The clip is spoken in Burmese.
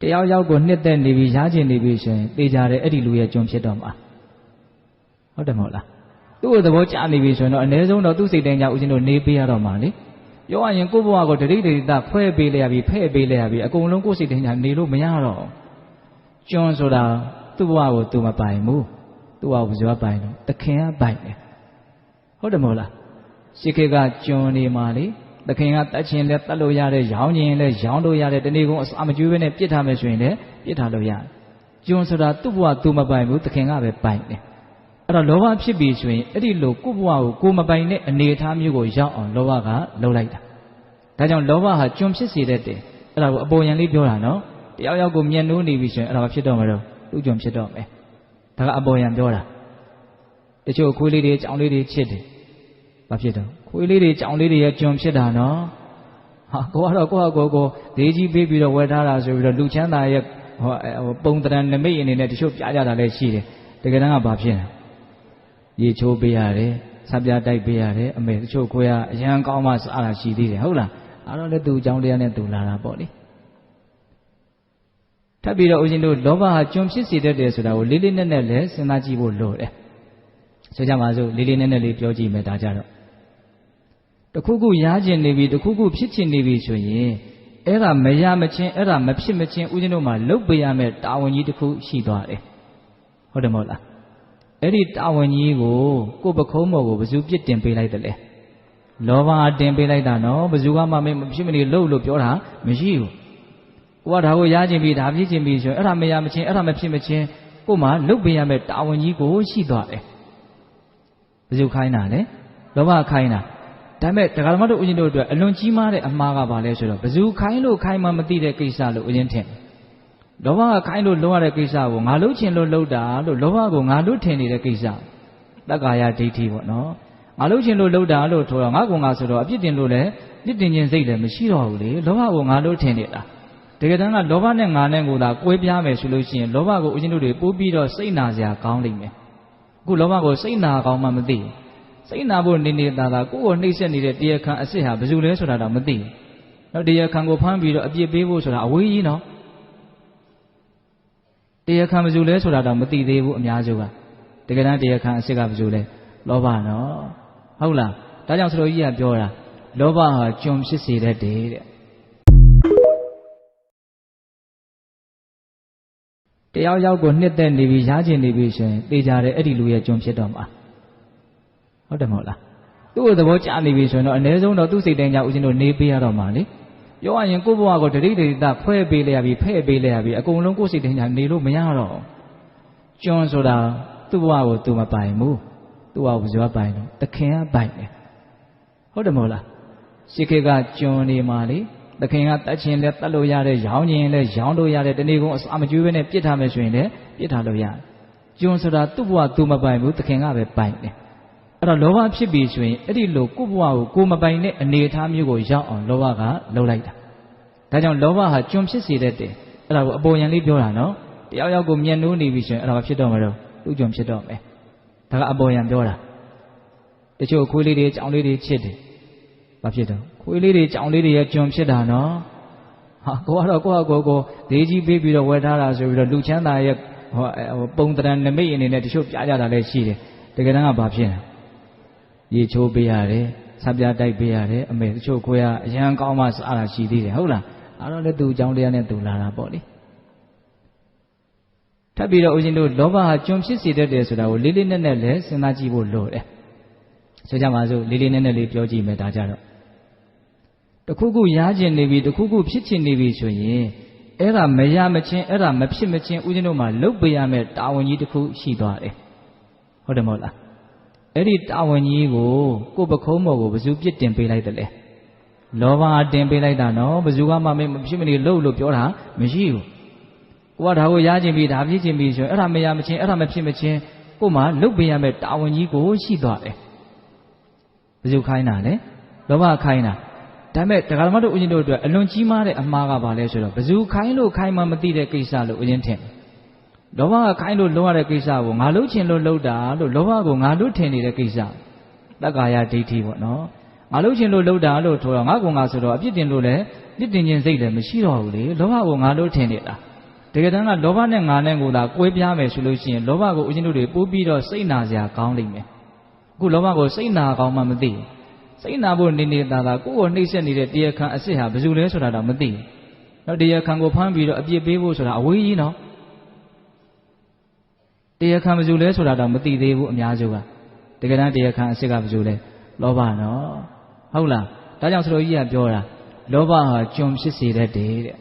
တယောက်ယောက်ကိုနှစ်သက်နေပြီရားကျင်နေပြီဆိုရင်တေချာတယ်အဲ့ဒီလူရဲ့ကျွန်ဖြစ်တော့မှာဟုတ်တယ်မဟုတ်လားသူ့ကိုသဘောကျနေပြီဆိုရင်တော့အ ਨੇ ဆုံးတော့သူ့စိတ်တိုင်းကြဦးဇင်းတို့နေပေးရတော့မှာလေပြောရရင်ကိုယ့်ဘဝကိုတတိတိတခွဲပေးလိုက်ရပြီဖဲ့ပေးလိုက်ရပြီအကုန်လုံးကိုယ့်စိတ်တိုင်းကြနေလို့မရတော့ကျွန်ဆိုတာသူ့ဘဝကိုသူမပိုင်ဘူးသူ့ဘဝကိုဘယ်သူကပိုင်တော့သခင်ကပိုင်တယ်ဟုတ်တယ်မဟုတ်လားရှစ်ခေတ်ကကျွန်နေမှာလေ သခင်ကတတ်ခြင်းလဲတတ်လို့ရတယ်ရောင်းခြင်းလဲရောင်းလို့ရတယ်တနေ့ကုန်အစာမကျွေးဘဲနဲ့ပြစ်ထားမယ်ဆိုရင်လည်းပြစ်ထားလို့ရတယ်ကျွန်ဆိုတာသူ့ဘဝသူမပိုင်ဘူးသခင်ကပဲပိုင်တယ်အဲ့တော့လောဘဖြစ်ပြီဆိုရင်အဲ့ဒီလိုကိုယ့်ဘဝကိုကိုမပိုင်တဲ့အနေအထားမျိုးကိုရောက်အောင်လောဘကလှုပ်လိုက်တာဒါကြောင့်လောဘဟာကျွန်ဖြစ်စေတတ်တယ်အဲ့ဒါကိုအပေါ်ယံလေးပြောတာနော်တယောက်ယောက်ကိုမျက်နှိုးနေပြီဆိုရင်အဲ့ဒါဖြစ်တော့မလို့သူ့ကျွန်ဖြစ်တော့မယ်ဒါကအပေါ်ယံပြောတာတချို့ခွေးလေးတွေကြောင်လေးတွေချစ်တယ် ဘာဖြစ်တော့ခွေးလေးတွေကြောင်လေးတွေရဲ့ကျွန်ဖြစ်တာနော်ဟာကိုကတော့ကိုယ့်ဟာကိုယ်ကိုဒေးကြီးပေးပြီးတော့ဝယ်ထားတာဆိုပြီးတော့လူချမ်းသာရဲ့ဟိုပုံတရံနမိတ်အနေနဲ့တချို့ပြကြတာလည်းရှိတယ်တကယ်တမ်းကဘာဖြစ်လဲရေချိုးပေးရတယ်ဆပ်ပြားတိုက်ပေးရတယ်အမေတချို့ခွေးကအရန်ကောင်းမှစားတာရှိသေးတယ်ဟုတ်လားအဲ့တော့လည်းသူအကြောင်းတရားနဲ့သူလာတာပေါ့လေထပ်ပြီးတော့ဦးဇင်းတို့လောဘဟာကျွန်ဖြစ်စေတတ်တယ်ဆိုတာကိုလေးလေးနက်နက်လည်းစဉ်းစားကြည့်ဖို့လိုတယ်ဆိုကြပါစို့လေးလေးနက်နက်လေးပြောကြည့်မယ်ဒါကြတော့ တခုခုရားကျင်နေပြီတခုခုဖြစ်ချင်နေပြီဆိုရင်အဲ့ဒါမရမချင်းအဲ့ဒါမဖြစ်မချင်းဦးဇင်းတို့မှာလုတ်ပေးရမယ်တာဝန်ကြီးတစ်ခုရှိသွားတယ်ဟုတ်တယ်မဟုတ်လားအဲ့ဒီတာဝန်ကြီးကိုကိုယ်ပခုံးပေါ်ကိုဘယ်သူပြစ်တင်ပေးလိုက်တယ်လဲလောဘတင်ပေးလိုက်တာနော်ဘယ်သူကမှမဖြစ်မနေလှုပ်လို့ပြောတာမရှိဘူးကိုကဒါကိုရကျင်ပြီဒါဖြစ်ချင်ပြီဆိုရင်အဲ့ဒါမရမချင်းအဲ့ဒါမဖြစ်မချင်းကို့မှာလုတ်ပေးရမယ်တာဝန်ကြီးကိုရှိသွားတယ်ဘယ်သူခိုင်းတာလဲလောဘခိုင်းတာ ဒါပေမဲ့တရားဓမ္မတို့ဦးဇင်းတို့အတွက်အလွန်ကြီးမားတဲ့အမှားကဘာလဲဆိုတော့ဘယ်သူခိုင်းလို့ခိုင်းမှမသိတဲ့ကိစ္စလို့ဦးဇင်းထင်တယ်လောဘကခိုင်းလို့လုံးရတဲ့ကိစ္စကိုငါလုပ်ချင်လို့လုပ်တာလို့လောဘကိုငါလုပ်ထင်နေတဲ့ကိစ္စတက္ကာယဒိဋ္ဌိပေါ့နော်ငါလုပ်ချင်လို့လုပ်တာလို့ထိုးတော့ငါကငါဆိုတော့အပြစ်တင်လို့လည်းပြစ်တင်ခြင်းစိတ်လည်းမရှိတော့ဘူးလေလောဘကိုငါလုပ်ထင်နေတာတကယ်တမ်းကလောဘနဲ့ငါနဲ့ကိုသာကွဲပြားမယ်ဆိုလို့ရှိရင်လောဘကိုဦးဇင်းတို့တွေပိုးပြီးတော့စိတ်နာစရာကောင်းလိမ့်မယ်အခုလောဘကိုစိတ်နာကောင်းမှမသိဘူး စိတ်နာဖို့နေနေသာသာကိုယ့်ကိုနှိမ့်ဆက်နေတဲ့တရားခံအစ်စ်ဟာဘယ်သူလဲဆိုတာတော့မသိဘူး။နော်တရားခံကိုဖမ်းပြီးတော့အပြစ်ပေးဖို့ဆိုတာအဝေးကြီးနော်။တရားခံဘယ်သူလဲဆိုတာတော့မသိသေးဘူးအများစုက။တကယ်တမ်းတရားခံအစ်စ်ကဘယ်သူလဲ။လောဘနော်။ဟုတ်လား။ဒါကြောင့်ဆရာကြီးကပြောတာလောဘဟာကျွန်ဖြစ်စေတတ်တယ်တဲ့။တယောက်ယောက်ကိုနှစ်သက်နေပြီရားကျင်နေပြီဆိုရင်တေချာတယ်အဲ့ဒီလူရဲ့ကျွန်ဖြစ်တော့မှာ။ ဟုတ်တယ်မဟုတ်လားသူ့ကိုသဘောကျနေပြီဆိုရင်တော့အ ਨੇ ဆုံးတော့သူ့စိတ်တိုင်းကြဦးဇင်းတို့နေပေးရတော့မှာလေပြောရရင်ကိုယ့်ဘဝကိုတတိတိတခွဲပေးလိုက်ရပြီဖဲ့ပေးလိုက်ရပြီအကုန်လုံးကိုယ့်စိတ်တိုင်းကြနေလို့မရတော့ကျွန်းဆိုတာသူ့ဘဝကိုသူမပိုင်ဘူးသူ့ဘဝကိုဘယ်သူကပိုင်တော့သခင်ကပိုင်တယ်ဟုတ်တယ်မဟုတ်လားရှစ်ခေတ်ကကျွန်းနေမှာလေသခင်ကတတ်ခြင်းလဲတတ်လို့ရတယ်ရောင်းခြင်းလဲရောင်းလို့ရတယ်တနေ့ကုန်အစာမကျွေးဘဲနဲ့ပြစ်ထားမယ်ဆိုရင်လည်းပြစ်ထားလို့ရတယ်ကျွန်းဆိုတာသူ့ဘဝသူမပိုင်ဘူးသခင်ကပဲပိုင်တယ် အဲ့တော့လောဘဖြစ်ပြီဆိုရင်အဲ့ဒီလိုကိုယ့်ဘဝကိုကိုမပိုင်တဲ့အနေအထားမျိုးကိုရောက်အောင်လောဘကလှုပ်လိုက်တာဒါကြောင့်လောဘဟာကျွန်ဖြစ်စေတတ်တယ်အဲ့ဒါကိုအပေါ်ယံလေးပြောတာနော်တယောက်ယောက်ကိုမျက်နှိုးနေပြီဆိုရင်အဲ့ဒါဖြစ်တော့မလို့သူ့ကျွန်ဖြစ်တော့မယ်ဒါကအပေါ်ယံပြောတာတချို့ခွေးလေးတွေကြောင်လေးတွေချစ်တယ်ဘာဖြစ်တော့ခွေးလေးတွေကြောင်လေးတွေရဲ့ကျွန်ဖြစ်တာနော်ဟာကိုကတော့ကိုယ့်ဟာကိုယ်ကိုဒေးကြီးပေးပြီးတော့ဝယ်ထားတာဆိုပြီးတော့လူချမ်းသာရဲ့ဟိုပုံတရံနမိတ်အနေနဲ့တချို့ပြကြတာလည်းရှိတယ်တကယ်တမ်းကဘာဖြစ်လဲ ရေချိုးပေးရတယ်ဆပ်ပြားတိုက်ပေးရတယ်အမေတချို့ခွေးကအရန်ကောင်းမှစားတာရှိသေးတယ်ဟုတ်လားအဲ့တော့လည်းသူ့အကြောင်းတရားနဲ့သူလာတာပေါ့လေထပ်ပြီးတော့ဦးဇင်းတို့လောဘဟာကျွန်ဖြစ်စေတတ်တယ်ဆိုတာကိုလေးလေးနက်နက်လည်းစဉ်းစားကြည့်ဖို့လိုတယ်ဆိုကြပါစို့လေးလေးနက်နက်လေးပြောကြည့်မယ်ဒါကြတော့တခုခုရားကျင်နေပြီတခုခုဖြစ်ချင်နေပြီဆိုရင်အဲ့ဒါမရမချင်းအဲ့ဒါမဖြစ်မချင်းဦးဇင်းတို့မှာလုတ်ပေးရမယ်တာဝန်ကြီးတစ်ခုရှိသွားတယ်ဟုတ်တယ်မဟုတ်လား အဲ့ဒီတာဝန်ကြီးကိုကိုယ်ပခုံးပေါ်ကိုဘယ်သူပြစ်တင်ပေးလိုက်တယ်လဲလောဘတင်ပေးလိုက်တာနော်ဘယ်သူကမှမဖြစ်မနေလှုပ်လို့ပြောတာမရှိဘူးကိုကဒါကိုရခြင်းပြီဒါဖြစ်ခြင်းပြီဆိုရင်အဲ့ဒါမရမချင်းအဲ့ဒါမဖြစ်မချင်းကို့မှာလှုပ်ပေးရမယ်တာဝန်ကြီးကိုရှိသွားတယ်ဘယ်သူခိုင်းတာလဲလောဘခိုင်းတာဒါပေမဲ့တရားဓမ္မတို့ဦးဇင်းတို့အတွက်အလွန်ကြီးမားတဲ့အမှားကဘာလဲဆိုတော့ဘယ်သူခိုင်းလို့ခိုင်းမှမသိတဲ့ကိစ္စလို့ဦးဇင်းထင်တယ် လောဘကခိုင်းလို့လုံးရတဲ့ကိစ္စကိုငါလှုပ်ချင်လို့လှုပ်တာလို့လောဘကိုငါလှုပ်ထင်နေတဲ့ကိစ္စတက္ကာယဒိဋ္ဌိပေါ့နော်ငါလှုပ်ချင်လို့လှုပ်တာလို့ထိုးတော့ငါကငါဆိုတော့အပြစ်တင်လို့လည်းပြစ်တင်ခြင်းစိတ်လည်းမရှိတော့ဘူးလေလောဘကိုငါလှုပ်ထင်နေတာတကယ်တမ်းကလောဘနဲ့ငါနဲ့ကိုသာကွဲပြားမယ်ဆိုလို့ရှိရင်လောဘကိုဦးဇင်းတို့တွေပိုးပြီးတော့စိတ်နာစရာကောင်းလိမ့်မယ်အခုလောဘကိုစိတ်နာကောင်းမှမသိဘူးစိတ်နာဖို့နေနေသာသာကိုယ့်ကိုနှိမ့်ဆက်နေတဲ့တရားခံအစ်စ်ဟာဘယ်သူလဲဆိုတာတော့မသိဘူးတော့တရားခံကိုဖမ်းပြီးတော့အပြစ်ပေးဖို့ဆိုတာအဝေးကြီးနော် တရားခံဘယ်သူလဲဆိုတာတော့မသိသေးဘူးအများစုကတကယ်တမ်းတရားခံအစ်စ်ကဘယ်သူလဲလောဘနော်ဟုတ်လားဒါကြောင့်ဆရာကြီးကပြောတာလောဘဟာကျွန်ဖြစ်စေတတ်တယ်တဲ့